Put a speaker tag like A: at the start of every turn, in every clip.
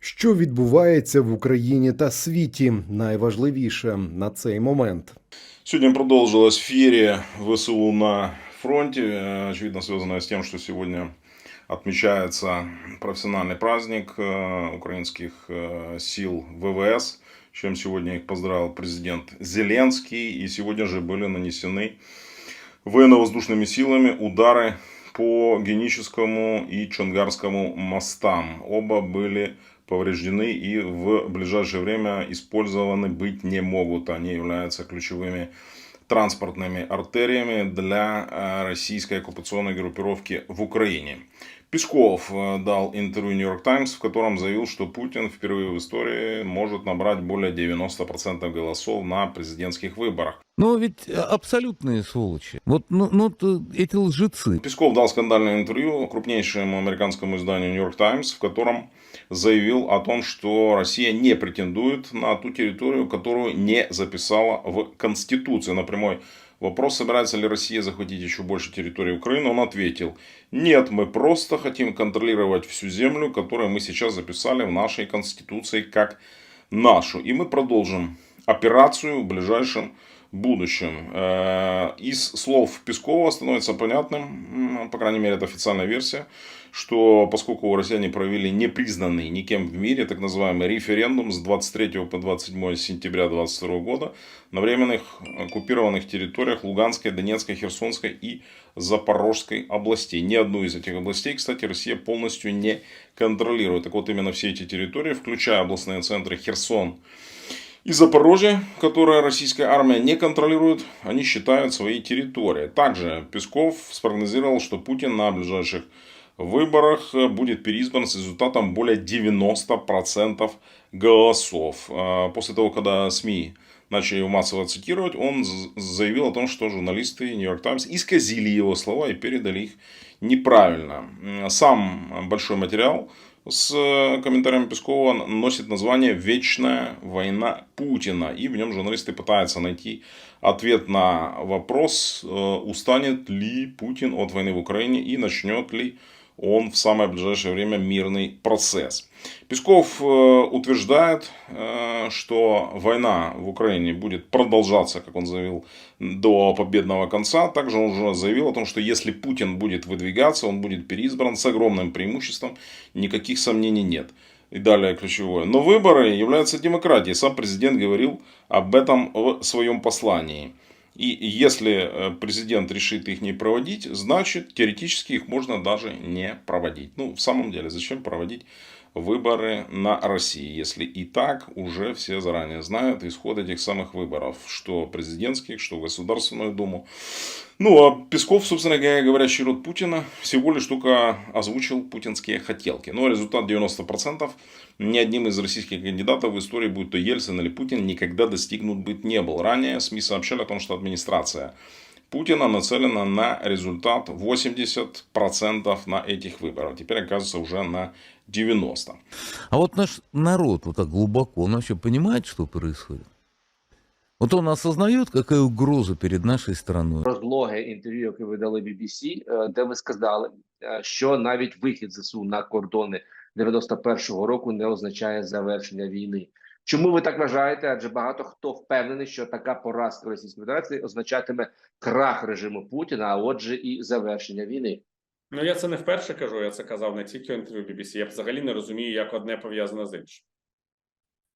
A: Що відбувається в Україні та світі? Найважливіше на цей момент.
B: Сегодня продолжилась ферия ВСУ на фронте, э, очевидно связанная с тем, что сегодня отмечается профессиональный праздник э, украинских э, сил ВВС, с чем сегодня их поздравил президент Зеленский. И сегодня же были нанесены военно-воздушными силами удары по Геническому и Чонгарскому мостам. Оба были Повреждены и в ближайшее время использованы быть не могут. Они являются ключевыми транспортными артериями для э, российской оккупационной группировки в Украине. Песков э, дал интервью New York Times, в котором заявил, что Путин впервые в истории может набрать более 90% голосов на президентских выборах.
C: Но ведь а, абсолютные сволочи. Вот ну, ну, эти лжецы.
B: Песков дал скандальное интервью крупнейшему американскому изданию New York Times, в котором заявил о том, что Россия не претендует на ту территорию, которую не записала в Конституции. На прямой вопрос, собирается ли Россия захватить еще больше территории Украины, он ответил, нет, мы просто хотим контролировать всю землю, которую мы сейчас записали в нашей Конституции как нашу. И мы продолжим операцию в ближайшем будущем. Э, Из слов Пескова становится понятным, по крайней мере, это официальная версия, что поскольку россияне провели непризнанный никем в мире так называемый референдум с 23 по 27 сентября 2022 года на временных оккупированных территориях Луганской, Донецкой, Херсонской и Запорожской областей. Ни одну из этих областей, кстати, Россия полностью не контролирует. Так вот, именно все эти территории, включая областные центры Херсон, и Запорожье, которое российская армия не контролирует, они считают своей территорией. Также Песков спрогнозировал, что Путин на ближайших выборах будет переизбран с результатом более 90% голосов. А После того, когда СМИ начали его массово цитировать, он заявил о том, что журналисты York Times исказили его слова и передали их неправильно. Сам большой материал с э, комментариями Пескова носит название «Вечная война Путина». И в нем журналисты пытаются найти ответ на вопрос, э, устанет ли Путин от войны в Украине и начнет ли он в самое ближайшее время мирный процесс. Песков э, утверждает, э, что война в Украине будет продолжаться, как он заявил, до победного конца. Также он уже заявил о том, что если Путин будет выдвигаться, он будет переизбран с огромным преимуществом, никаких сомнений нет. И далее ключевое. Но выборы являются демократией. Сам президент говорил об этом в своем послании. И если э, президент решит их не проводить, значит, теоретически их можно даже не проводить. Ну, в самом деле, зачем проводить выборы на России, если и так уже все заранее знают исход этих самых выборов, что президентских, что Государственную Думу. Ну, а Песков, собственно говоря, род Путина, всего лишь только озвучил путинские хотелки. Но результат 90% ни одним из российских кандидатов в истории, будь то Ельцин или Путин, никогда достигнут быть не был. Ранее СМИ сообщали о том, что администрация Путина нацелена на результат 80% на этих выборах. Теперь оказывается уже на 90%.
C: А вот наш народ вот так глубоко, он вообще понимает, что происходит? Вот он осознает, какая угроза перед нашей страной.
D: розлоге інтерв'ю, яке ви дали BBC, е, де ви сказали, е, що навіть вихід ЗСУ на кордони 91-го року не означає завершення війни. Чому ви так вважаєте? Адже багато хто впевнений, що така поразка Російської Федерації означатиме крах режиму Путіна, а отже, і завершення війни.
E: Ну, я це не вперше кажу, я це казав не тільки в інтерв'ю BBC. Я взагалі не розумію, як одне пов'язане з іншим.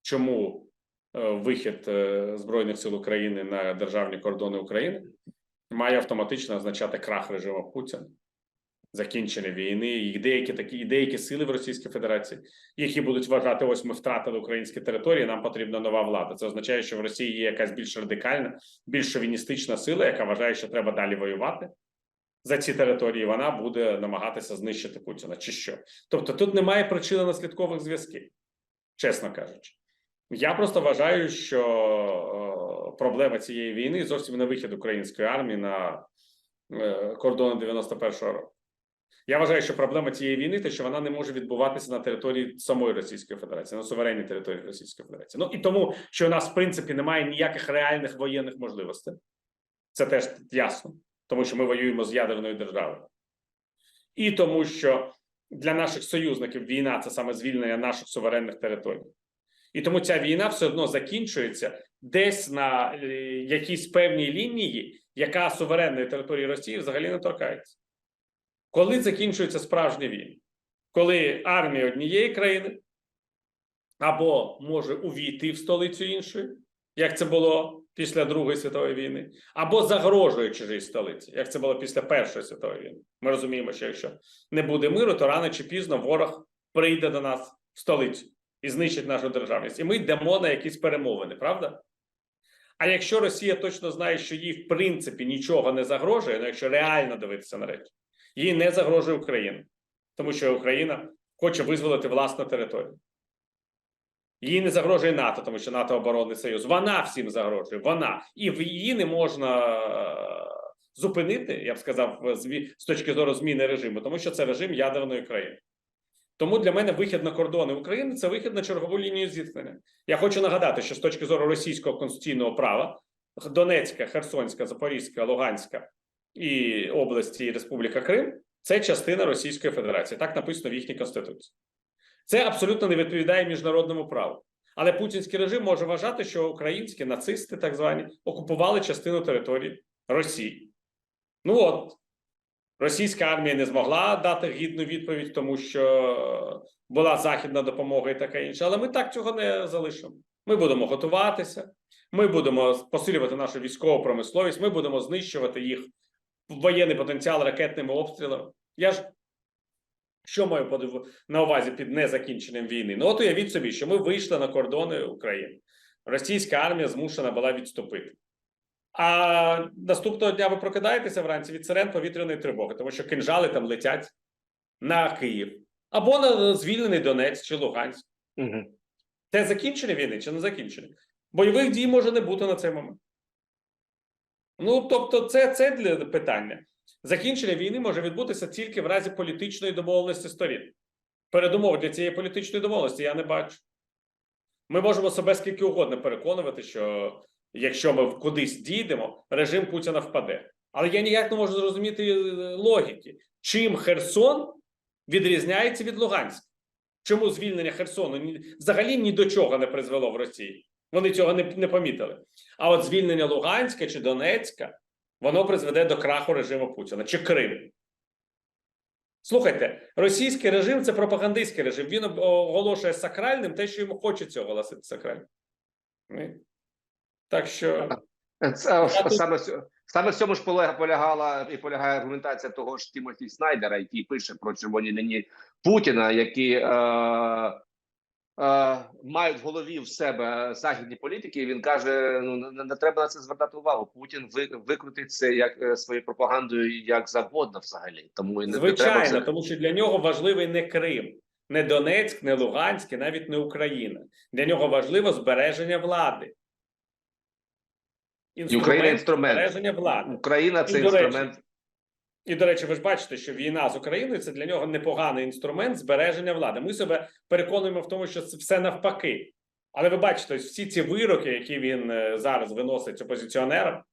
E: Чому е, вихід е, Збройних сил України на державні кордони України має автоматично означати крах режиму Путіна, закінчення війни, і деякі такі і деякі сили в Російській Федерації, які будуть вважати, ось ми втратили українські території, нам потрібна нова влада. Це означає, що в Росії є якась більш радикальна, більш шовіністична сила, яка вважає, що треба далі воювати за ці території, вона буде намагатися знищити Путіна чи що. Тобто тут немає причинно-наслідкових зв'язків, чесно кажучи. Я просто вважаю, що е, проблема цієї війни зовсім не вихід української армії на е, кордони 91-го року. Я вважаю, що проблема цієї війни те, що вона не може відбуватися на території самої Російської Федерації, на суверенній території Російської Федерації. Ну і тому, що у нас в принципі немає ніяких реальних воєнних можливостей. Це теж ясно, тому що ми воюємо з ядерною державою. І тому, що для наших союзників війна це саме звільнення наших суверенних територій. І тому ця війна все одно закінчується десь на е, якійсь певній лінії, яка суверенної території Росії взагалі не торкається. Коли закінчується справжня війна? Коли армія однієї країни або може увійти в столицю іншої, як це було після Другої світової війни, або загрожує чужій столиці, як це було після Першої світової війни. Ми розуміємо, що якщо не буде миру, то рано чи пізно ворог прийде до нас в столицю і знищить нашу державність. І ми йдемо на якісь перемовини, правда? А якщо Росія точно знає, що їй в принципі нічого не загрожує, ну якщо реально дивитися на речі, їй не загрожує Україна, тому що Україна хоче визволити власну територію. Їй не загрожує НАТО, тому що НАТО оборонний союз. Вона всім загрожує. Вона і її не можна е, зупинити, я б сказав, з точки зору зміни режиму, тому що це режим ядерної країни. Тому для мене вихід на кордони України це вихід на чергову лінію зіткнення. Я хочу нагадати, що з точки зору російського конституційного права Донецька, Херсонська, Запорізька, Луганська і області і Республіка Крим це частина Російської Федерації. Так написано в їхній конституції. Це абсолютно не відповідає міжнародному праву. Але путінський режим може вважати, що українські нацисти, так звані, окупували частину території Росії. Ну от російська армія не змогла дати гідну відповідь, тому що була західна допомога і таке інше. Але ми так цього не залишимо. Ми будемо готуватися, ми будемо посилювати нашу військову промисловість, ми будемо знищувати їх воєнний потенціал ракетними обстрілами. Я ж що маю на увазі під незакінченням війни? Ну, от уявіть собі, що ми вийшли на кордони України. Російська армія змушена була відступити. А наступного дня ви прокидаєтеся вранці від сирен повітряної тривоги, тому що кинжали там летять на Київ або на звільнений Донець чи Луганськ.
D: Угу.
E: Це закінчення війни чи не закінчення? Бойових дій може не бути на цей момент. Ну, тобто, це, це для питання. Закінчення війни може відбутися тільки в разі політичної домовленості сторін. Передумов для цієї політичної домовленості я не бачу. Ми можемо себе скільки угодно переконувати, що якщо ми кудись дійдемо, режим Путіна впаде. Але я ніяк не можу зрозуміти е, логіки, чим Херсон відрізняється від Луганська. Чому звільнення Херсону взагалі ні до чого не призвело в Росії? Вони цього не, не помітили. А от звільнення Луганська чи Донецька воно призведе до краху режиму Путіна чи Крим. Слухайте, російський режим це пропагандистський режим. Він оголошує сакральним те, що йому хочеться оголосити сакральним. Так що
D: Це,
E: Я тут-
D: саме, в цьому- саме в цьому ж полягала і полягає аргументація того ж Тімоті Снайдера, який пише про червоні лінії Путіна, які е, е, мають в голові в себе західні політики. І він каже: ну не, не треба на це звертати увагу. Путін викрутить це як е, своєю пропагандою як завгодно, взагалі. Тому і не, не треба
E: Звичайно,
D: це.
E: тому що для нього важливий не Крим, не Донецьк, не Луганськ, і навіть не Україна. Для нього важливо збереження влади.
D: І Україна інструмент.
E: збереження влади.
D: Україна це
E: І, до речі,
D: інструмент.
E: І, до речі, ви ж бачите, що війна з Україною це для нього непоганий інструмент збереження влади. Ми себе переконуємо в тому, що це все навпаки. Але ви бачите, всі ці вироки, які він е, зараз виносить опозиціонерам,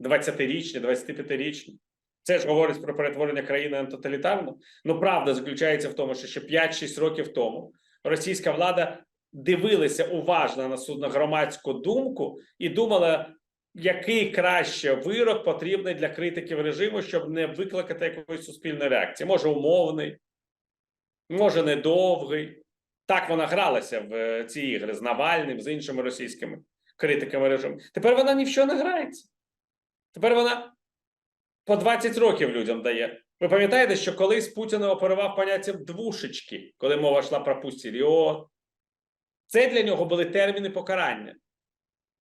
E: 20-річні, 25-річні, це ж говорить про перетворення країни на тоталітарну. Ну, правда заключається в тому, що ще 5-6 років тому російська влада дивилася уважно на судно громадську думку і думала, який краще вирок потрібний для критиків режиму, щоб не викликати якоїсь суспільної реакції. Може, умовний, може, недовгий. Так вона гралася в е, ці ігри з Навальним, з іншими російськими критиками режиму. Тепер вона ні в що не грається. Тепер вона по 20 років людям дає. Ви пам'ятаєте, що колись Путін оперував поняттям двушечки, коли мова йшла про пустіріот. Це для нього були терміни покарання.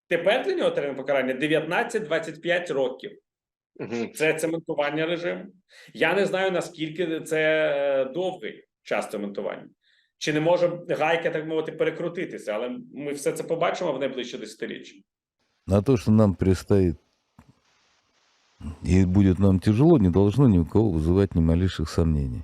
E: Тепер для нього термін покарання 19-25 років. Це цементування режиму. Я не знаю, наскільки це е, довгий час цементування. Чи не може гайка, так мовити, перекрутитися, але ми все це побачимо в найближче десятиріччя.
C: На то, что нам предстоит и будет нам тяжело, не должно ни у кого вызывать ни малейших сомнений.